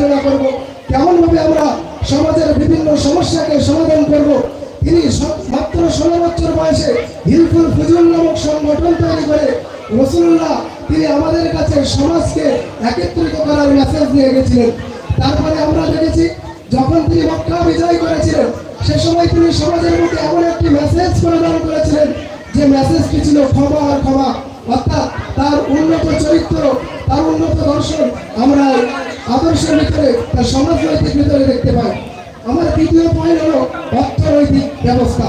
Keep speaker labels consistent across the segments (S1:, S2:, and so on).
S1: পরিচালনা করব কেমন ভাবে আমরা সমাজের বিভিন্ন সমস্যাকে সমাধান করব। তিনি মাত্র ষোলো বছর বয়সে হিলফুল ফুজুল নামক সংগঠন তৈরি করে রসুল্লাহ তিনি আমাদের কাছে সমাজকে একত্রিত করার মেসেজ দিয়ে গেছিলেন। তারপরে আমরা দেখেছি, যখন তিনি মক্কা বিজয় করেছিলেন, সে সময় তিনি সমাজের মধ্যে এমন একটি মেসেজ প্রদান করেছিলেন যে মেসেজটি ছিল ক্ষমা আর ক্ষমা। অর্থাৎ তার উন্নত চরিত্র, তার উন্নত দর্শন আমরা আদর্শের ভিতরে তার সমাজনৈতিক ভিতরে দেখতে পাই। আমার দ্বিতীয় পয়েন্ট হলো অর্থনৈতিক ব্যবস্থা।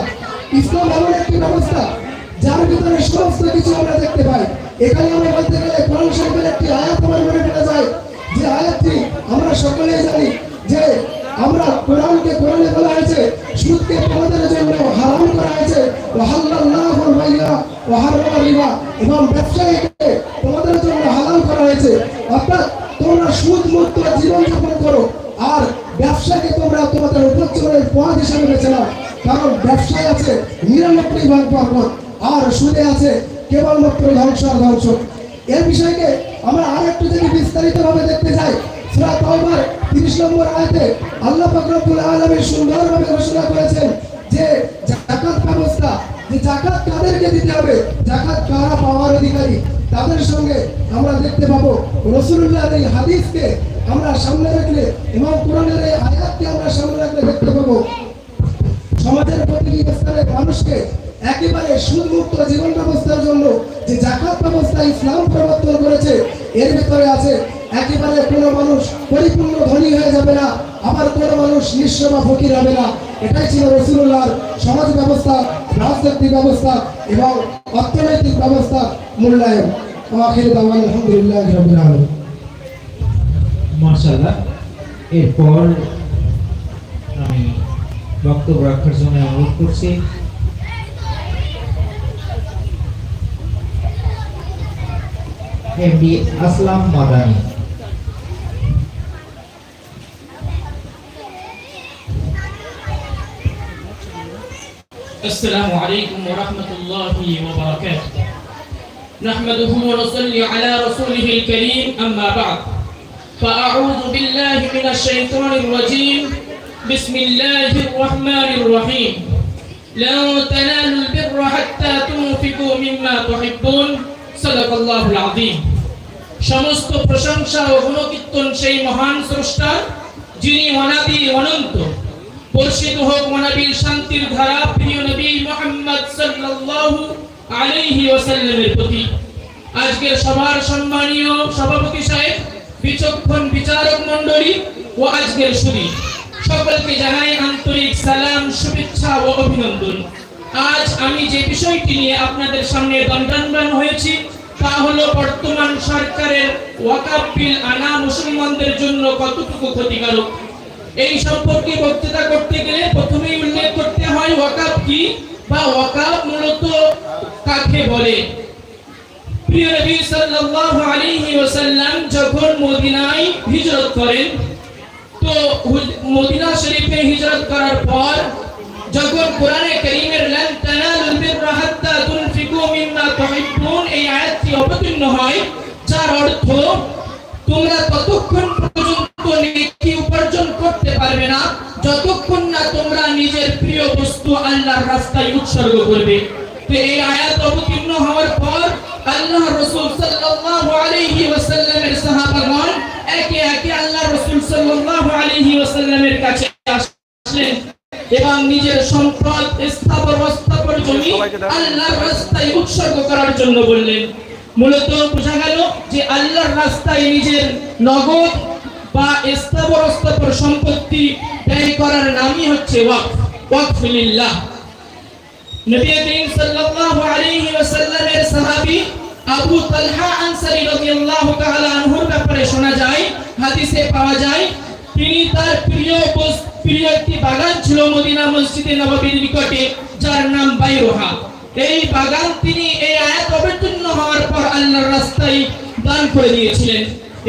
S1: ইসলাম এমন একটি ব্যবস্থা, যার ভিতরে সমস্ত কিছু আমরা দেখতে পাই। এখানে আমরা বলতে গেলে কোরআন শরীফের একটি আয়াত আমার মনে পড়ে যায়। যে আয়াতটি আমরা সকলেই জানি যে আমরা কোরআনকে কোরআনে বলা হয়েছে, সুদকে তোমাদের জন্য হারাম করা হয়েছে। ওয়া হারামা রিবা। এবং ব্যবসায়ীকে তোমাদের জন্য হালাল করা হয়েছে অর্থাৎ তোমরা সুদ মুক্ত জীবন যাপন করো। আর ব্যবসাকে তোমরা তোমাদের উপচরের পথ হিসাবে বেছে নাও। কারণ ব্যবসায় আছে নিরানব্বই ভাগ বরকত, আর সুদে আছে কেবলমাত্র ধ্বংস আর ধ্বংস। এর বিষয়কে আমরা আর একটু যদি বিস্তারিত ভাবে দেখতে চাই সূরা তাওবার 30 নম্বর আয়তে আল্লাহ পাক রব্বুল আলামিন সুন্দরভাবে ঘোষণা করেছেন যে যাকাত ব্যবস্থা, যে যাকাত কাদেরকে দিতে হবে, যাকাত কারা পাওয়ার অধিকারী? তাদের সঙ্গে আমরা দেখতে পাবো রসুল্লাহর এই হাদিসকে আমরা সামনে রাখলে এবং কোরআনের এই আয়াতকে আমরা সামনে রাখলে দেখতে পাবো। সমাজের প্রতিটি স্তরের মানুষকে একেবারে সুদমুক্ত জীবন ব্যবস্থার জন্য যে জাকাত ব্যবস্থা ইসলাম প্রবর্তন করেছে, এর ভিতরে আছে একেবারে কোনো মানুষ পরিপূর্ণ ধনী হয়ে যাবে না, আবার কোনো মানুষ নিঃস্ব বা ফকির হবে না। এটাই ছিল রসুল্লাহর সমাজ ব্যবস্থা। রাজনৈতিক ব্যবস্থা এবং অর্থনৈতিক ব্যবস্থা মূল্যায়ন। আলহামদুলিল্লাহ আলামিন।
S2: মার্শাল্লাহ এরপর আমি বক্তব্য রাখার জন্য অনুরোধ করছি। এমডি আসলাম মাদানি।
S3: السلام عليكم ورحمة الله وبركاته نحمده ونصلي على رسوله الكريم أما بعد فأعوذ بالله من الشيطان الرجيم بسم الله الرحمن الرحيم لن تنالوا البر حتى تنفقوا مما تحبون صدق الله العظيم সমস্ত প্রশংসা ও গুণকীর্তন সেই মহান স্রষ্টা যিনি অনাদি অনন্ত বর্ষিত হোক মনাবির শান্তির ধারা, প্রিয় নবী মোহাম্মদ সাল্লাল্লাহু আলাইহি ওয়াসাল্লামের প্রতি। আজকের সভার সম্মানীয় সভাপতি সাহেব, বিচক্ষণ বিচারক মণ্ডলী ও আজকের সুদী সকলকে জানাই আন্তরিক সালাম, শুভেচ্ছা ও অভিনন্দন। আজ আমি যে বিষয়টি নিয়ে আপনাদের সামনে দণ্ডায়মান হয়েছি, তা হলো বর্তমান সরকারের ওয়াকাফ বিল আনা মুসলমানদের জন্য কতটুকু ক্ষতিকারক? এই সম্পর্কে বক্তৃতা করতে গেলে প্রথমেই উল্লেখ করতে হয় ওয়াকাফ কি বা ওয়াকাফ মূলত কাকে বলে? প্রিয় নবী সাল্লাল্লাহু আলাইহি ওয়াসাল্লাম যখন মদিনায় হিজরত করেন, তো মদিনা শরীফে হিজরত করার পর যখন কোরআনে কারীমের লান তানালুল বিররা হাত্তা তুনফিকু মিম্মা তুহিব্বুন এই আয়াতটি অবতীর্ণ হয়, যার অর্থ তোমরা ততক্ষণ পর্যন্ত নেকি উপার্জন করতে পারবে না যতক্ষণ না তোমরা নিজের প্রিয় বস্তু আল্লাহর রাস্তায় উৎসর্গ করবে। তো এই আয়াত অবতীর্ণ হওয়ার পর আল্লাহ রাসূল সাল্লাল্লাহু আলাইহি ওয়াসাল্লামের সাহাবাগণ একে একে আল্লাহ রাসূল সাল্লাল্লাহু আলাইহি ওয়াসাল্লামের কাছে আসলেন এবং নিজের সম্পদ স্থাবর অস্থাবর জমি আল্লাহর রাস্তায় উৎসর্গ করার জন্য বললেন। মূলত বোঝা গেল যে আল্লাহর রাস্তায় নিজের নগদ বা স্থাবর সম্পত্তি ব্যয় করার নামই হচ্ছে ওয়াকফ ওয়াকফ লিল্লাহ নবী করিম সাল্লাল্লাহু আলাইহি ওয়াসাল্লামের সাহাবী আবু তালহা আনসারী রাদিয়াল্লাহু তাআলা আনহুর ব্যাপারে শোনা যায়, হাদিসে পাওয়া যায়, তিনি তার প্রিয় প্রিয় একটি বাগান ছিল মদিনা মসজিদে নববীর নিকটে, যার নাম বাইরোহা। এই বাগান তিনি এই আয়াত অবতীর্ণ হওয়ার পর আল্লাহর রাস্তায় দান করে দিয়েছিলেন।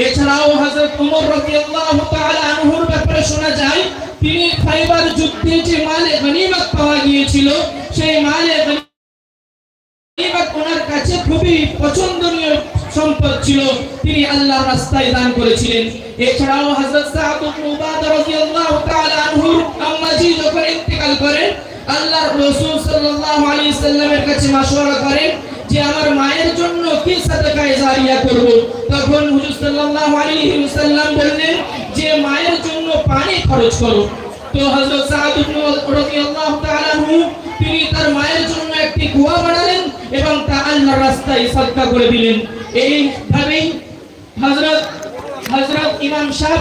S3: এছাড়াও হযরত ওমর রাদিয়াল্লাহু তাআলা আনহুর ব্যাপারে শোনা যায়, তিনি খাইবার যুদ্ধে যে মালে গনিমত পাওয়া গিয়েছিল, সেই মালে গনিমত ওনার কাছে খুবই পছন্দনীয় সম্পদ ছিল, তিনি আল্লাহর রাস্তায় দান করেছিলেন। এছাড়াও হযরত সাদ ইবনে উবাদা রাদিয়াল্লাহু তাআলা আনহু আম্মাজি যখন ইন্তেকাল করেন আল্লাহর রাসূল সাল্লাল্লাহু আলাইহি সাল্লামের কাছে মাশওয়ারা করেন যে আমার মায়ের জন্য কি সাদাকায়ে জারিয়া করব। তখন হুজুর সাল্লাল্লাহু আলাইহি ওয়াসাল্লাম বললেন যে মায়ের জন্য পানি খরচ করো। তো হযরত সাদ ইবনে রাদিয়াল্লাহু তাআলা আনহু, তিনি তার মায়ের জন্য একটি কুয়া বানালেন এবং তা আল্লাহর রাস্তায় সাদকা করে দিলেন। এইভাবেই হযরত হযরত ইমাম সাহেব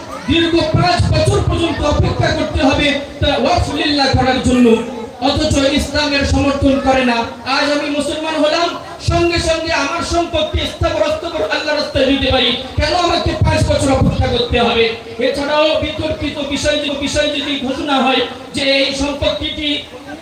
S3: দীর্ঘ পাঁচ বছর পর্যন্ত অপেক্ষা করতে হবে ওয়াকফুলিল্লাহ করার জন্য। অথচ ইসলামের সমর্থন করে না। আজ আমি মুসলমান হলাম, সঙ্গে সঙ্গে আমার সম্পত্তি স্থাবরস্থ করে আল্লাহ রাস্তায় দিতে পারি। কেন আমাকে পাঁচ বছর অপেক্ষা করতে হবে? এছাড়াও বিতর্কিত বিষয় বিষয় যদি ঘোষণা হয় যে এই সম্পত্তিটি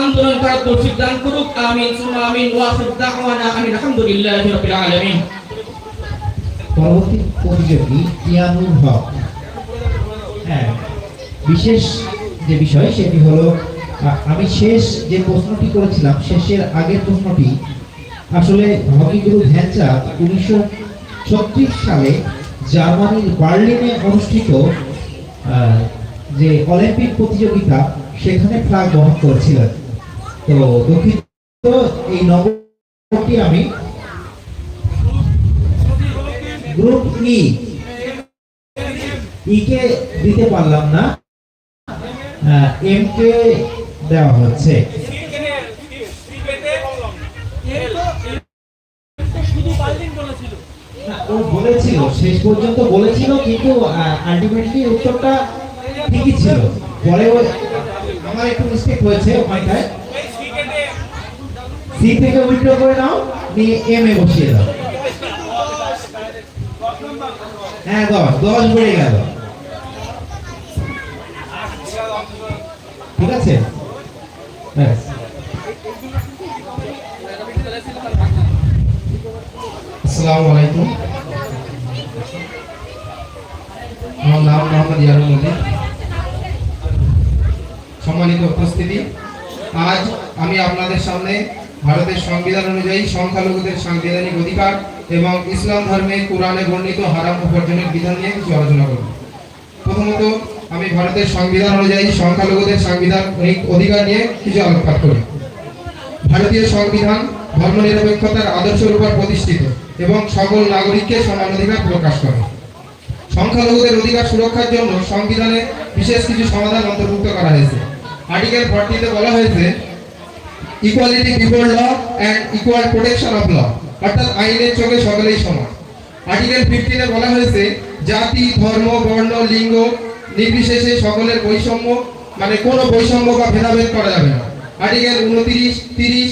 S3: আন্দোলন করার তৌফিক দান করুক। আমিন সুমা আমিন ওয়াফিদ দাওয়ানা আমিন আলহামদুলিল্লাহি রাব্বিল আলামিন।
S2: পরবর্তী প্রতিযোগী ইয়ানুর হক। হ্যাঁ বিশেষ যে বিষয় সেটি হলো আমি শেষ যে প্রশ্নটি করেছিলাম, শেষের আগের প্রশ্নটি, আসলে হকি গুরু ধ্যানচাঁদ উনিশশো ছত্রিশ সালে জার্মানির বার্লিনে অনুষ্ঠিত যে অলিম্পিক প্রতিযোগিতা, সেখানে ফ্ল্যাগ বহন করেছিলেন। তো দুঃখিত, এই আমি গ্রুপ ই ই কে দিতে পারলাম না। এম কে দেওয়া হচ্ছে। ও বলেছিল, শেষ পর্যন্ত বলেছিল, কিন্তু আলটিমেটলি উত্তরটা ঠিকই ছিল। পরে আমার একটু মিস্টেক হয়েছে ওখানটায়। সি থেকে উইথড্র করে নাও, নিয়ে এম এ বসিয়ে দাও। হ্যাঁ দশ দশ বেড়ে গেল। ঠিক আছে? ব্যাস।
S4: আসসালামু আলাইকুম। আমার নাম মোহাম্মদ ইয়ারুল মদিন সম্মানিত উপস্থিতি, আজ আমি আপনাদের সামনে ভারতের সংবিধান অনুযায়ী সংখ্যালঘুদের সাংবিধানিক অধিকার এবং ইসলাম ধর্মে কোরআনে বর্ণিত হারাম উপার্জনের বিধান নিয়ে কিছু আলোচনা করব। প্রথমত, আমি ভারতের সংবিধান অনুযায়ী সংখ্যালঘুদের সাংবিধানিক অধিকার নিয়ে কিছু আলোকপাত করি। ভারতীয় সংবিধান ধর্মনিরপেক্ষতার আদর্শের উপর প্রতিষ্ঠিত এবং সকল নাগরিককে সমান অধিকার প্রকাশ করে। সংখ্যালঘুদের অধিকার সুরক্ষার জন্য সংবিধানে বিশেষ কিছু সমাধান অন্তর্ভুক্ত করা হয়েছে। আর্টিকেল ফর্টিতে বলা হয়েছে equality before law and equal protection of law অর্থাৎ আইনের চোখে সকলেই সমান। আর্টিকেল ফিফটিনে বলা হয়েছে, জাতি, ধর্ম, বর্ণ, লিঙ্গ নির্বিশেষে সকলের বৈষম্য মানে কোনো বৈষম্য বা ভেদাভেদ করা যাবে না। আর্টিকেল উনত্রিশ, তিরিশ,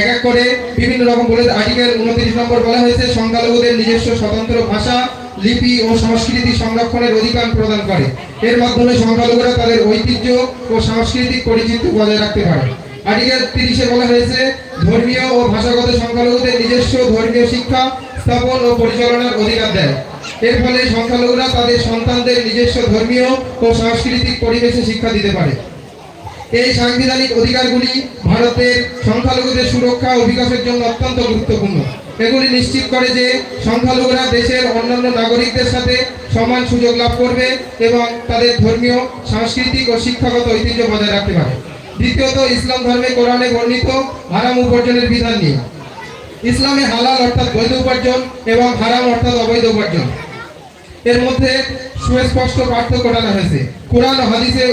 S4: এক এক করে বিভিন্ন রকম বলে আর্টিকেল উনত্রিশ নম্বর বলা হয়েছে, সংখ্যালঘুদের নিজস্ব স্বতন্ত্র ভাষা, লিপি ও সংস্কৃতি সংরক্ষণের অধিকার প্রদান করে। এর মাধ্যমে সংখ্যালঘুরা তাদের ঐতিহ্য ও সাংস্কৃতিক পরিচিতি বজায় রাখতে পারে। আর্টিকেল তিরিশে বলা হয়েছে, ধর্মীয় ও ভাষাগত সংখ্যালঘুদের নিজস্ব ধর্মীয় শিক্ষা, স্থাপন ও পরিচালনার অধিকার দেয়। এর ফলে সংখ্যালঘুরা তাদের সন্তানদের নিজস্ব ধর্মীয় ও সাংস্কৃতিক পরিবেশে শিক্ষা দিতে পারে। এই সাংবিধানিক অধিকারগুলি ভারতের সংখ্যালঘুদের সুরক্ষা ও বিকাশের জন্য অত্যন্ত গুরুত্বপূর্ণ। এগুলি নিশ্চিত করে যে সংখ্যালঘুরা দেশের অন্যান্য নাগরিকদের সাথে সমান সুযোগ লাভ করবে এবং তাদের ধর্মীয়, সাংস্কৃতিক ও শিক্ষাগত ঐতিহ্য বজায় রাখতে পারে। দ্বিতীয়ত, ইসলাম ধর্মে কোরআনে বর্ণিত হারাম উপার্জনের বিধান নিয়ে। ইসলামে হালাল অর্থাৎ বৈধ উপার্জন এবং হারাম অর্থাৎ অবৈধ উপার্জন। এর মধ্যে সুস্পষ্ট পার্থক্য করানো হয়েছে। কোরআন হাদিসে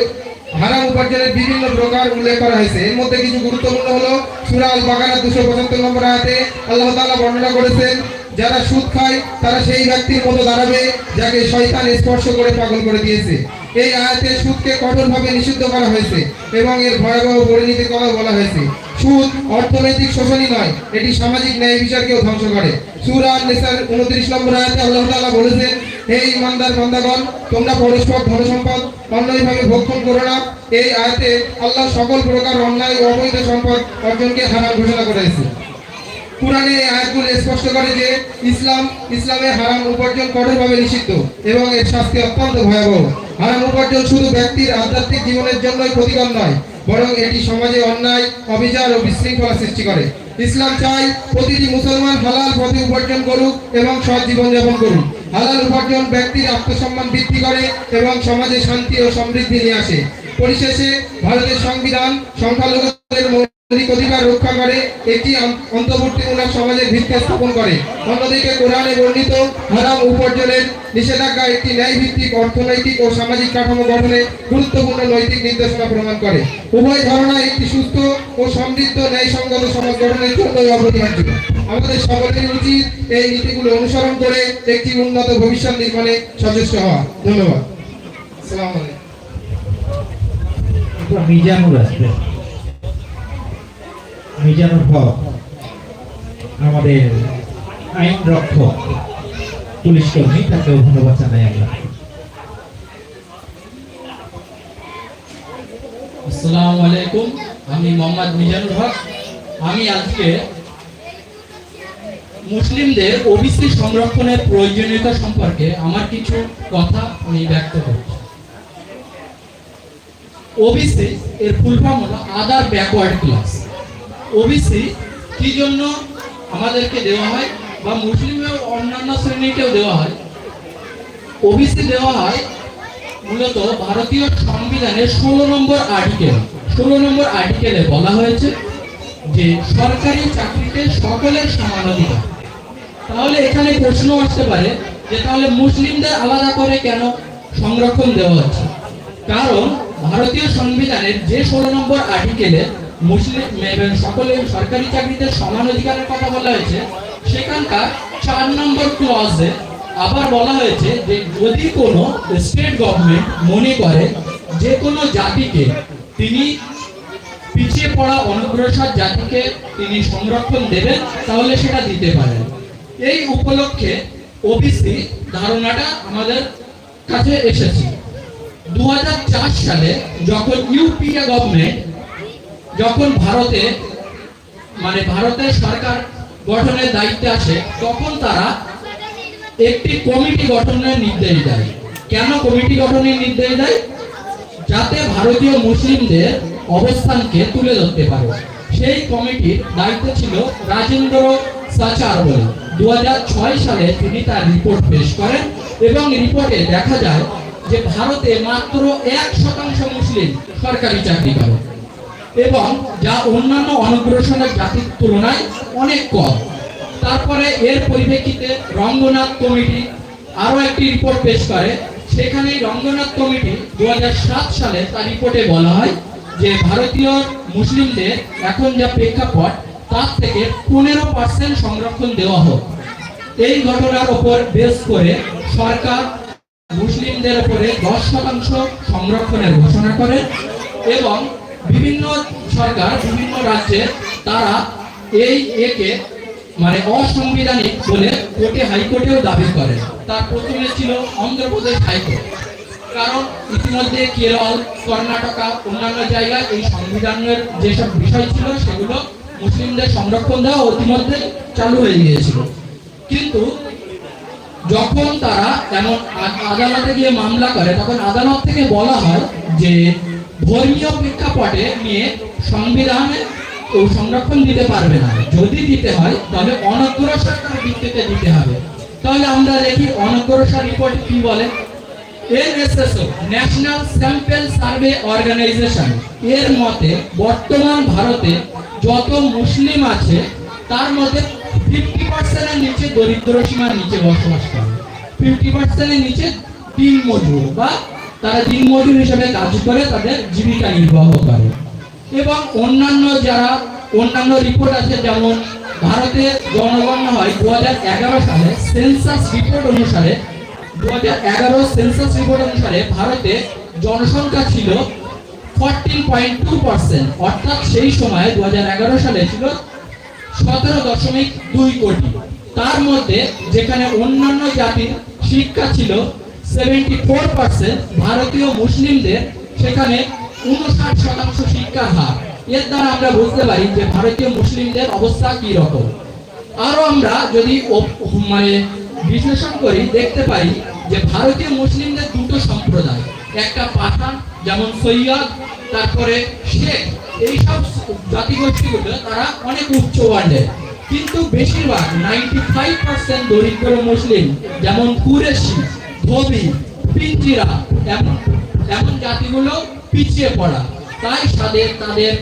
S4: হারাম উপার্জনের বিভিন্ন প্রকার উল্লেখ করা হয়েছে। এর মধ্যে কিছু গুরুত্বপূর্ণ হলো, সূরা আল বাকারা দুশো পঁচাত্তর নম্বর আয়াতে আল্লাহ তাআলা বর্ণনা করেছেন, যারা সুদ খায়, তারা সেই ব্যক্তির মতো দাঁড়াবে যাকে শয়তান স্পর্শ করে পাগল করে দিয়েছে। এই আয়াতে সুদকে কঠোরভাবে নিষিদ্ধ করা হয়েছে এবং এর ভয়াবহ পরিণতির কথা বলা হয়েছে। সুদ অর্থনৈতিক শোষণই নয়, এটি সামাজিক ন্যায় বিচারকেও ধ্বংস করে। সূরা নিসার 29 নম্বর আয়াতে আল্লাহ তাআলা বলেছেন হে ইমানদার বান্দাগণ তোমরা পরস্পর ধনসম্পদ অন্যায়ভাবে ভক্ষণ করো না। এই আয়তে আল্লাহ সকল প্রকার অন্যায় ও অবৈধ সম্পদ অর্জনকে হারাম ঘোষণা করেছে কোরআনে এই আয়াতগুলো স্পষ্ট করে যে ইসলাম, ইসলামে হারাম উপার্জন কঠোরভাবে নিষিদ্ধ এবং এর শাস্তি অত্যন্ত ভয়াবহ। হারাম উপার্জন শুধু ব্যক্তির আধ্যাত্মিক জীবনের জন্যই ক্ষতিকর নয় বরং এটি সমাজে অন্যায়, অবিচার ও বিশৃঙ্খলা সৃষ্টি করে। ইসলাম চাই প্রতিটি মুসলমান হালাল পথে উপার্জন করুক এবং সৎ জীবনযাপন করুক। হালাল উপার্জন ব্যক্তির আত্মসম্মান বৃদ্ধি করে এবং সমাজে শান্তি ও সমৃদ্ধি নিয়ে আসে। পরিশেষে, ভারতের সংবিধান সংখ্যালঘুদের মৌলিক অধিকার রক্ষা সমাজ গঠনের আমাদের উচিত এই নীতিগুলো অনুসরণ করে একটি উন্নত ভবিষ্যৎ নির্মাণে সচেষ্ট হওয়া। ধন্যবাদ।
S2: আসবে। মিজানুর হক আমাদের আইন রক্ষক পুলিশ কর্মী তাকে ধন্যবাদ জানাই আমরা।
S5: আসসালামু আলাইকুম, আমি মোহাম্মদ মিজানুর হক। আমি আজকে মুসলিমদের ওবিসি সংরক্ষণের প্রয়োজনীয়তা সম্পর্কে আমার কিছু কথা আমি ব্যক্ত করছি। ওবিসি এর ফুল ফর্ম হলো আদার ব্যাকওয়ার্ড ক্লাস ওবিসি, কি জন্য আমাদেরকে দেওয়া হয় বা মুসলিমের অন্যান্য শ্রেণীকেও দেওয়া হয়? ওবিসি দেওয়া হয় মূলত ভারতীয় সংবিধানের ষোলো নম্বর আর্টিকেল, ষোলো নম্বর আর্টিকেলে বলা হয়েছে যে সরকারি চাকরিতে সকলের সমান অধিকার। তাহলে এখানে প্রশ্ন আসতে পারে যে তাহলে মুসলিমদের আলাদা করে কেন সংরক্ষণ দেওয়া হচ্ছে? কারণ ভারতীয় সংবিধানের যে ষোলো নম্বর আর্টিকেলে মুসলিম এবং সকলের সরকারি চাকরিতে সমান অধিকারের কথা বলা হয়েছে। সেখানকার চার নম্বর ক্লজে আবার বলা হয়েছে যে, যদি কোনো স্টেট গভর্নমেন্ট মনে করে যে কোনো জাতিকে তিনি পিছিয়ে পড়া অনগ্রসর জাতিকে তিনি সংরক্ষণ দেবেন, তাহলে সেটা দিতে পারেন। এই উপলক্ষে ওবিসি ধারণাটা আমাদের কাছে এসেছে। দু হাজার চার সালে যখন ইউপিএ গভর্নমেন্ট যখন ভারতে মানে ভারতের সরকার গঠনের দায়িত্বে আসে তখন তারা একটি কমিটি গঠনের নির্দেশ দেয়। কেন কমিটি গঠনের নির্দেশ দেয়? যাতে ভারতীয় মুসলিমদের অবস্থানকে তুলে ধরতে পারে। সেই কমিটির দায়িত্ব ছিল রাজেন্দ্র সাচার বলে। দু সালে তিনি তার রিপোর্ট পেশ করেন এবং রিপোর্টে দেখা যায় যে ভারতে মাত্র এক শতাংশ মুসলিম সরকারি চাকরি করে এবং যা অন্যান্য অনগ্রসরের জাতির তুলনায় অনেক কম। তারপরে এর পরিপ্রেক্ষিতে রঙ্গনাথ কমিটি আরও একটি রিপোর্ট পেশ করে। সেখানে রঙ্গনাথ কমিটি দু সালে তার রিপোর্টে বলা হয় যে ভারতীয় মুসলিমদের এখন যা প্রেক্ষাপট, তার থেকে পনেরো পার্সেন্ট সংরক্ষণ দেওয়া হোক। এই ঘটনার ওপর বেস করে সরকার মুসলিমদের উপরে দশ শতাংশ সংরক্ষণের ঘোষণা করে এবং বিভিন্ন সরকার, বিভিন্ন রাজ্যে তারা এই একে মানে অসাংবিধানিক বলে কোর্টে, হাইকোর্টেও দাবি করে। তার প্রথমে ছিল অন্ধ্রপ্রদেশ হাইকোর্ট। কারণ ইতিমধ্যে কেরল, কর্ণাটকা, অন্যান্য জায়গায় এই সংবিধানের যেসব বিষয় ছিল, সেগুলো মুসলিমদের সংরক্ষণ দেওয়া ইতিমধ্যে চালু হয়ে গিয়েছিল। কিন্তু যখন তারা এমন আদালতে গিয়ে মামলা করে, তখন আদালত থেকে বলা হয় যে ধর্মীয় প্রেক্ষাপটে নিয়ে সংবিধানে ও সংরক্ষণ দিতে পারবে না। যদি দিতে হয়, তাহলে অনগ্রসরতার ভিত্তিতে দিতে হবে। তাহলে আমরা দেখি অনগ্রসর রিপোর্ট কি বলে? NSSO national sample survey organisation এর মতে বর্তমান ভারতে যত মুসলিম আছে, তার মধ্যে ফিফটি পার্সেন্টের নিচে দরিদ্র সীমার নিচে বসবাস করে। ফিফটি পার্সেন্টের নিচে তিন মজুর বা তারা দিন মজুর হিসেবে কাজ করে, তাদের জীবিকা নির্বাহ করে। এবং অন্যান্য যারা, অন্যান্য রিপোর্ট আছে, যেমন ভারতের জনগণনা হয় দু সালে সেন্সাস রিপোর্ট অনুসারে দু সেন্সাস রিপোর্ট অনুসারে ভারতে জনসংখ্যা ছিল ফোরটিন পয়েন্ট টু পার্সেন্ট অর্থাৎ সেই সময় দু হাজার এগারো সালে ছিল সতেরো দশমিক দুই কোটি। তার মধ্যে যেখানে অন্যান্য জাতির শিক্ষা ছিল সেভেন্টি ফোর পার্সেন্ট ভারতীয় মুসলিমদের সেখানে উনষাট শতাংশ শিক্ষার হার। এর দ্বারা আমরা বুঝতে পারি যে ভারতীয় মুসলিমদের অবস্থা কি রকম আরও আমরা যদি মানে বিশ্লেষণ করি, দেখতে পারি যে ভারতীয় মুসলিমদের দুটো সম্প্রদায়। একটা পাঠান, যেমন সৈয়দ, তারপরে শেখ। এইসব জাতিগোষ্ঠীগুলো তারা অনেক উচ্চ ওয়ার্ডের। কিন্তু বেশিরভাগ নাইনটি ফাইভ পার্সেন্ট দরিদ্র মুসলিম, যেমন কুরেশি। ধোবি পিঞ্জিরা এমন এমন জাতিগুলো পিছিয়ে পড়া। তাই তাদের তাদের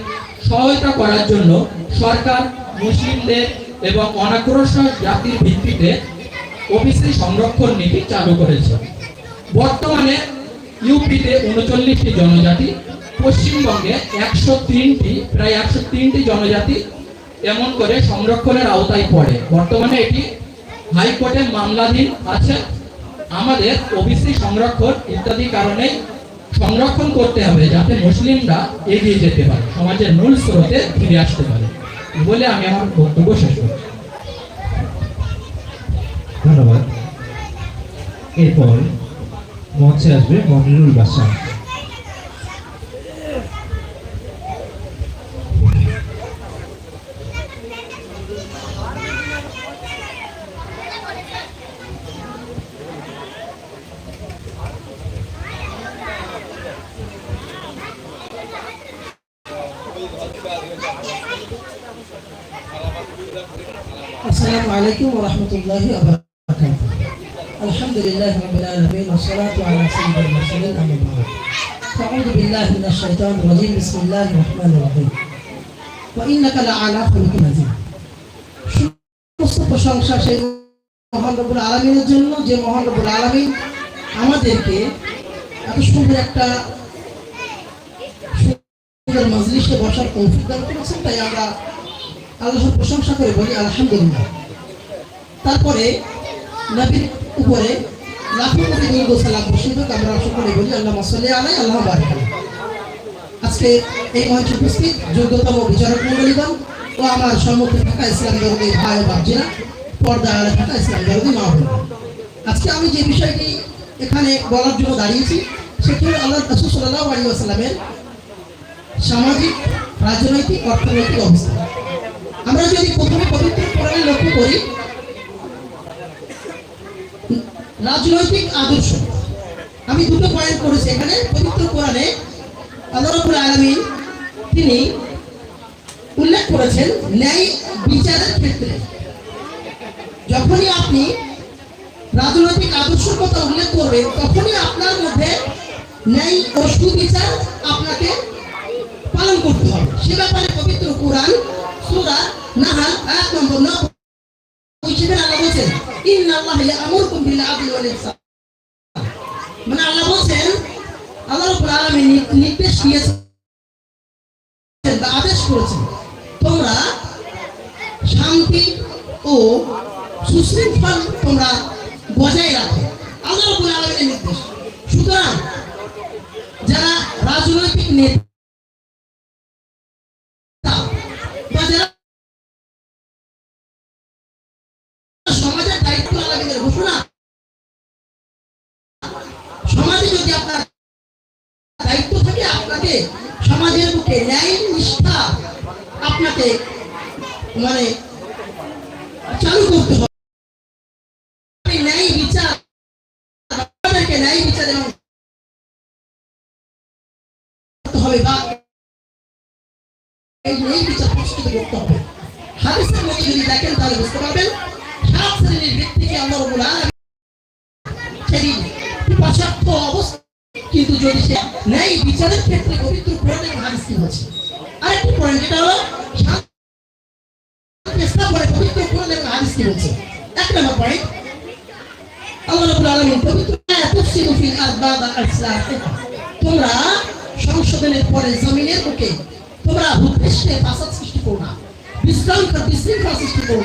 S5: সহায়তা করার জন্য সরকার, মুসলিমদের এবং অনাগ্রসর জাতির ভিত্তিতে ওবিসি সংরক্ষণ নীতি চালু করেছে। বর্তমানে ইউপিতে উনচল্লিশটি জনজাতি, পশ্চিমবঙ্গে একশো তিনটি, প্রায় একশো তিনটি জনজাতি এমন করে সংরক্ষণের আওতায় পড়ে। বর্তমানে এটি হাইকোর্টে মামলাধীন আছে। আমাদের ওবিসি সংরক্ষণ ইত্যাদি কারণে সংরক্ষণ করতে হবে যাতে মুসলিমরা এগিয়ে যেতে পারে, সমাজের মূল স্রোতে ফিরে আসতে পারে। বলে আমি আমার বক্তব্য শেষ করছি।
S2: ধন্যবাদ। এরপর মঞ্চে আসবে মনিরুল বাসা
S6: الشيطان الرجيم بسم الله الرحمن الرحيم وإنك لعلى خلق عظيم সমস্ত প্রশংসা সেই মহান রব্বুল আলমিনের জন্য যে মহান রব্বুল আলমিন আমাদেরকে এত সুন্দর একটা সুন্দর মজলিসে বসার কৌফিক দান করেছেন তাই আমরা আল্লাহর প্রশংসা করে বলি আলহামদুলিল্লাহ তারপরে নবীর উপরে লাখো কোটি দুর্গ সালাম বসিত আমরা সকলে বলি আল্লাহ মাসাল্লি আলাই আল্লাহ বারিক আলাই। আজকে এই মঞ্চে উপস্থিত যোগ্যতম বিচারক মন্ডলীগণ ও আমার সম্মুখে থাকা ইসলাম দরদি ভাই বাপজিরা পর্দা আড়ে থাকা ইসলাম দরদি মা আজকে আমি যে বিষয়টি এখানে বলার জন্য দাঁড়িয়েছি, সেটি হলো আল্লাহ রসুল সাল্লাহ আলী আসালামের সামাজিক, রাজনৈতিক, অর্থনৈতিক অবস্থা। আমরা যদি প্রথমে পবিত্র কোরআনে লক্ষ্য করি, রাজনৈতিক আদর্শ। আমি দুটো পয়েন্ট করেছি এখানে, পবিত্র কোরআনে তিনি উল্লেখ করেছেন ন্যায় বিচারের ক্ষেত্রে। যখনই আপনি রাজনৈতিক আদর্শের কথা উল্লেখ করবেন, তখনই আপনার মধ্যে ন্যায় ও সুবিচার আপনাকে পালন করতে হবে। সে ব্যাপারে পবিত্র কোরআন সূরা নাহাল, আয়াত নম্বর 9 সেখানে আল্লাহ বলেন ইন্না আল্লাহ ইয়ামুরুকুম বিল আদলি ওয়াল ইহসান মানে আল্লাহ বলেন আল্লাহ রাব্বুল আলামিন নির্দেশ দিয়েছেন বা আদেশ করেছেন, তোমরা শান্তি ও সুশৃঙ্খল তোমরা বজায় রাখো। আল্লাহ রাব্বুল আলামিনের নির্দেশ। সুতরাং যারা রাজনৈতিক নেতা সমাজের দায়িত্ব আলাদা ঘোষণা সমাজে যদি আপনার দায়িত্ব থাকে আপনাকে সমাজের বুকে ন্যায় নিষ্ঠা আপনাকে মানে চালু করতে হবে। যদি দেখেন তাহলে বুঝতে পারবেন, সাত শ্রেণির ব্যক্তিকে আল্লাহ যদি ন্যায় বিচারের ক্ষেত্রে পবিত্র কোরআন এবং হাদিস কি বলছে? আরেকটি পয়েন্ট যেটা হলো তোমরা সংশোধনের পরে জমিনের তোমরা সৃষ্টি করো না, বিশৃঙ্খলা বিশৃঙ্খলা সৃষ্টি করো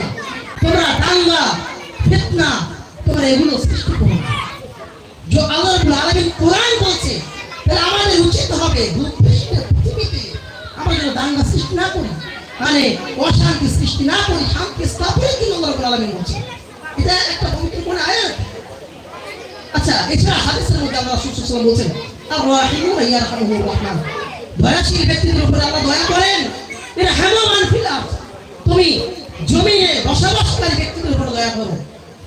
S6: তোমরা দাঙ্গা, ফিতনা, তোমরা এগুলো সৃষ্টি করো না। আল্লাহ আলামিন কোরআন বলছে তাহলে আমাদের উচিত হবে পৃথিবীতে আমরা যেন সৃষ্টি না করি অশান্তি সৃষ্টি না করি এটা একটা পবিত্র কোন আয়াত আচ্ছা এছাড়া হাদিসের বলছেন আর রাহিমুনা ইয়ারহামুহুর রহমান দয়াশীল ব্যক্তিদের উপর আল্লাহ দয়া করেন এরা হামান ফিল তুমি জমিনে বসবাসকারী ব্যক্তিদের উপর দয়া করো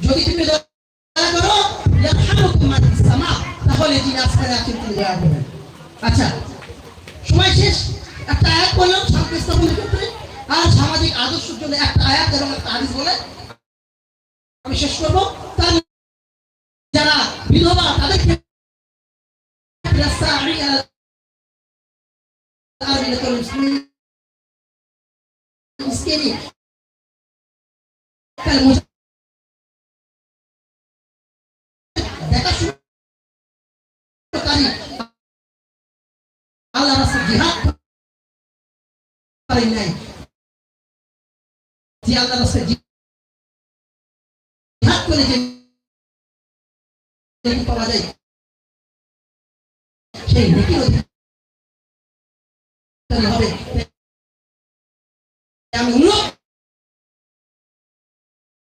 S6: যদি তুমি দয়া করো ইয়ারহামুকুম সামা তাহলে আসমানে আছেন তিনি দয়া করবেন আচ্ছা সময় শেষ? একটা আয়াত বললাম শান্তি স্থাপনের ক্ষেত্রে আর সামাজিক আদর্শের জন্য একটা আয়াত এবং একটা হাদিস বলে আমি শেষ করব। তার যারা বিধবা, তাদের ক্ষেত্রে জিহাদ করেন নাই যে আল্লাহ রাসূল জিহাদ করে যে পাওয়া যায় সেই অধিকারী হবে আমি অনুরোধ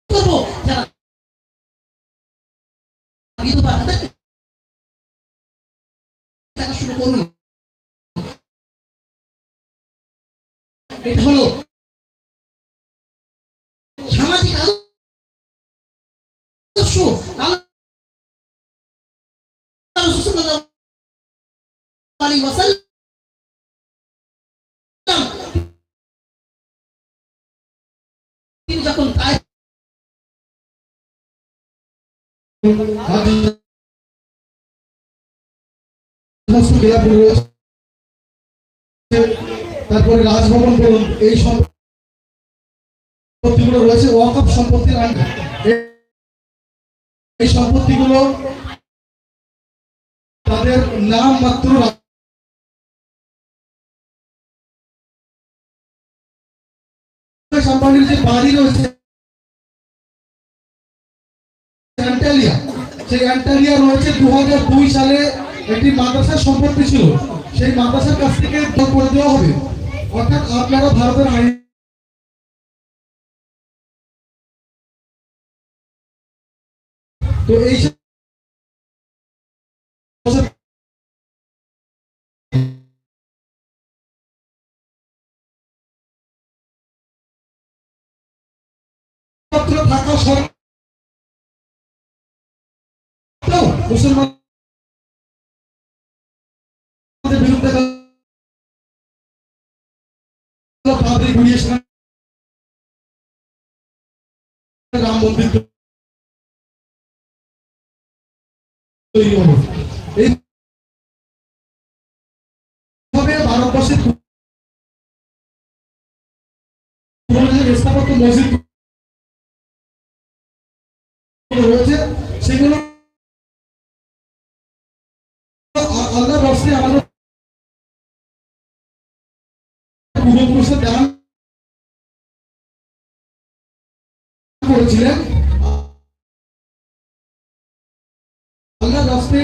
S6: করব যারা বিধবা দেখা শুরু করুন এটা হলো সামাজিক আদর্শ। তিনি যখন তাই
S1: তারপরে রাজভবন বলুন, এই সম্পত্তিগুলো রয়েছে ওয়াকফ সম্পত্তির আন্ডার এই সম্পত্তিগুলো তাদের নাম মাত্র যে বাড়ি রয়েছে সেই অ্যান্টালিয়া রয়েছে দু সালে একটি মাদ্রাসার সম্পত্তি ছিল। সেই মাদ্রাসার কাছ থেকে করে দেওয়া হবে। অর্থাৎ আপনারা ভারতের আইন তো এই মাত্র থাকা সত্ত্বেও মুসলমান ঘুরিয়ে রাম মন্দির এই ভাবে ভারতবর্ষের স্থাপত্য মসজিদ রয়েছে। সেগুলো আ- আল্লাহর আমাদের পূর্বপুরুষের দান করেছিলেন। আল্লাহ রাষ্ট্রে